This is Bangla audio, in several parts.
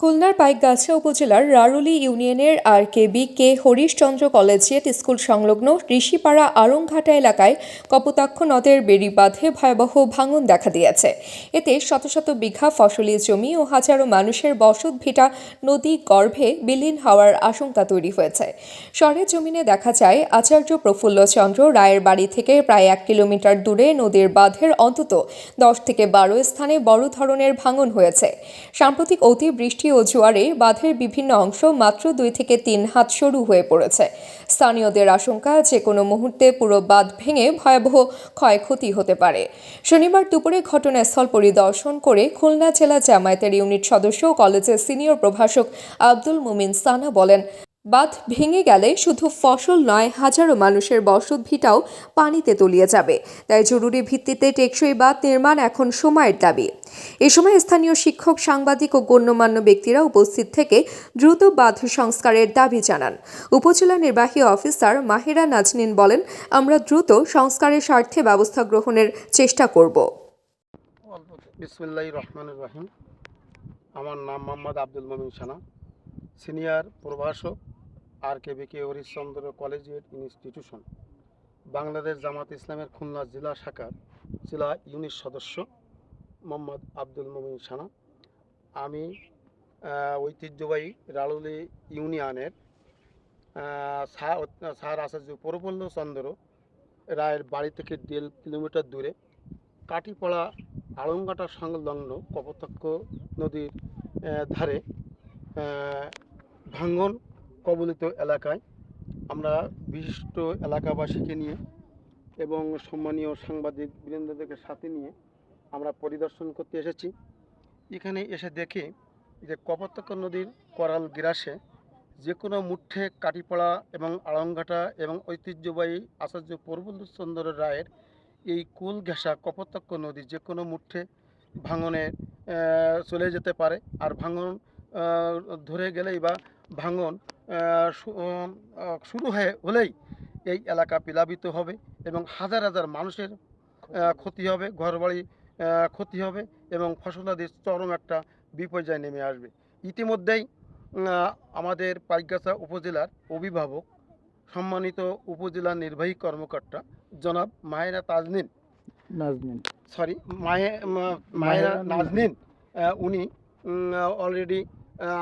খুলনার পাইকগাছা উপজেলার রারুলি ইউনিয়নের R K B K Harishchandra collegiate school সংলগ্ন ঋষিপাড়া আরংঘাটা এলাকায় কপোতাক্ষ নদের বেড়ি বাঁধে ভয়াবহ ভাঙন দেখা দিয়েছে। এতে শত শত বিঘা ফসলি জমি ও হাজারো মানুষের বসত ভিটা নদী গর্ভে বিলীন হওয়ার আশঙ্কা তৈরি হয়েছে। শহরের জমিনে দেখা যায়, আচার্য প্রফুল্লচন্দ্র রায়ের বাড়ি থেকে প্রায় এক কিলোমিটার দূরে নদীর বাঁধের অন্তত দশ থেকে বারো স্থানে বড় ধরনের ভাঙন হয়েছে। সাম্প্রতিক অতিবৃষ্টি ও জোয়ারে বাঁধের বিভিন্ন অংশ মাত্র দুই থেকে তিন হাত সরু হয়ে পড়েছে। স্থানীয়দের আশঙ্কা যে কোনো মুহূর্তে পুরো বাঁধ ভেঙে ভয়াবহ ক্ষয়ক্ষতি হতে পারে। শনিবার দুপুরে ঘটনাস্থল পরিদর্শন করে খুলনা জেলা জামায়াতের ইউনিট সদস্য ও কলেজের সিনিয়র প্রভাষক আব্দুল মুমিন সানা বলেন বাঁধ ভেঙে গেলে শুধু ফসল নয়, হাজারো মানুষের বসত ভিটাও পানিতে তলিয়ে যাবে। তাই জরুরি ভিত্তিতে টেকসই বাঁধ নির্মাণ এখন সময়ের দাবি। এ সময় স্থানীয় শিক্ষক, সাংবাদিক ও গণ্যমান্য ব্যক্তিরা উপস্থিত থেকে দ্রুত বাঁধ সংস্কারের দাবি জানান। উপজেলা নির্বাহী অফিসার মাহিরা নাজনীন বলেন, আমরা দ্রুত সংস্কারের স্বার্থে ব্যবস্থা গ্রহণের চেষ্টা করব। আমার নাম মোহাম্মদ আব্দুল মমিন সানা, সিনিয়র প্রভাষক R K B K Harishchandra collegiate institution, Bangladesh Jamaat ইসলামের খুলনা জেলা শাখার জেলা ইউনিট সদস্য মোহাম্মদ আব্দুল মমিন সানা। আমি ঐতিহ্যবাহী রালুলি ইউনিয়নের স্যার আচার্য প্রফুল্ল চন্দ্র রায়ের বাড়ি থেকে দেড় কিলোমিটার দূরে কাটিপড়া আলংঘাটা সংলগ্ন কপোতাক্ষ নদীর ধারে ভাঙ্গন কবলিত এলাকায় আমরা বিশিষ্ট এলাকাবাসীকে নিয়ে এবং সম্মানীয় সাংবাদিক বীরেন্দ্রদেরকে সাথে নিয়ে আমরা পরিদর্শন করতে এসেছি। এখানে এসে দেখি যে কপোতাক্ষ নদীর করাল গ্রাসে যে কোনো মুঠে কাটিপড়া এবং আড়ংঘাটা এবং ঐতিহ্যবাহী আচার্য প্রবুলচন্দ্র রায়ের এই কুল ঘেঁষা কপোতাক্ষ নদী যে কোনো মুঠে ভাঙনে চলে যেতে পারে। আর ভাঙন ধরে গেলেই বা ভাঙন শুরু হয়ে হলেই এই এলাকা প্লাবিত হবে এবং হাজার হাজার মানুষের ক্ষতি হবে। ঘরবাড়ি ক্ষতি হবে এবং ফসলাদির চরম একটা বিপর্যয় নেমে আসবে। ইতিমধ্যেই আমাদের পাইকগাছা উপজেলার অভিভাবক সম্মানিত উপজেলা নির্বাহী কর্মকর্তা জনাব মাহেরা তাজনিন নাজমিন সরি মাহে মা- মাহেরা নাজনিন। উনি অলরেডি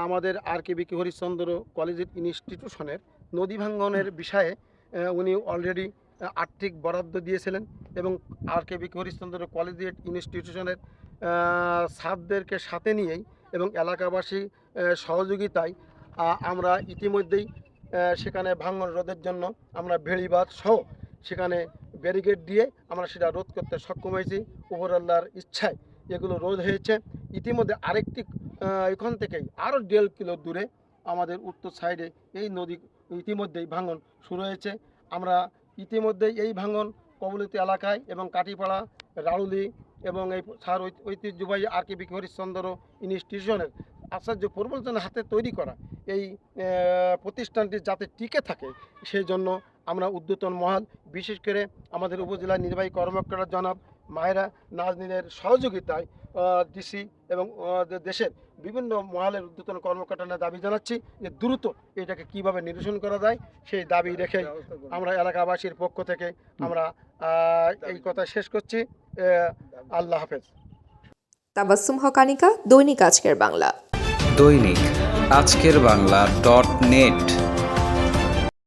আমাদের আর কে বিকে হরিশ্চন্দ্র কলেজ ইনস্টিটিউশনের নদী ভাঙ্গনের বিষয়ে উনি অলরেডি আর্থিক বরাদ্দ দিয়েছিলেন এবং আর কে বিকে হরিশ্চন্দ্র কলেজিয়েট ইনস্টিটিউশনের ছাত্রদেরকে সাথে নিয়েই এবং এলাকাবাসী সহযোগিতায় আমরা ইতিমধ্যেই সেখানে ভাঙ্গন রোধের জন্য আমরা ভেড়িবাদ সহ সেখানে ব্যারিকেড দিয়ে আমরা সেটা রোধ করতে সক্ষম হয়েছি। উপরাল্লার ইচ্ছায় এগুলো রোধ হয়েছে। ইতিমধ্যে আরেকটি এখান থেকেই আরও দেড় কিলো দূরে আমাদের উত্তর সাইডে এই নদী ইতিমধ্যেই ভাঙন শুরু হয়েছে। আমরা ইতিমধ্যেই এই ভাঙন কবলিত এলাকায় এবং কাটিপাড়া, রাউলি এবং এই সার ঐত- ঐতিহ্যবাহী আর কে বি হরিশ্চন্দ্র ইনস্টিটিউশনের আচার্য প্রবলচনের হাতে তৈরি করা এই প্রতিষ্ঠানটি যাতে টিকে থাকে সেই জন্য আমরা উদ্যতন মহাল, বিশেষ করে আমাদের উপজেলা নির্বাহী কর্মকর্তা জনাব মায়েরা নাজনীনের সহযোগিতায় ডিসি এবং দেশের বিভিন্ন মহালের উদ্যতন কর্মকর্তারা দাবি জানাচ্ছি যে দ্রুত এটাকে কীভাবে নিরসন করা যায় সেই দাবি রেখে আমরা এলাকাবাসীর পক্ষ থেকে আমরা এই কথা শেষ করছি আল্লাহ হাফেজ। তাবাসুম হকানিকা দৈনিক আজকের বাংলা। দৈনিক আজকের বাংলা ডট নেট।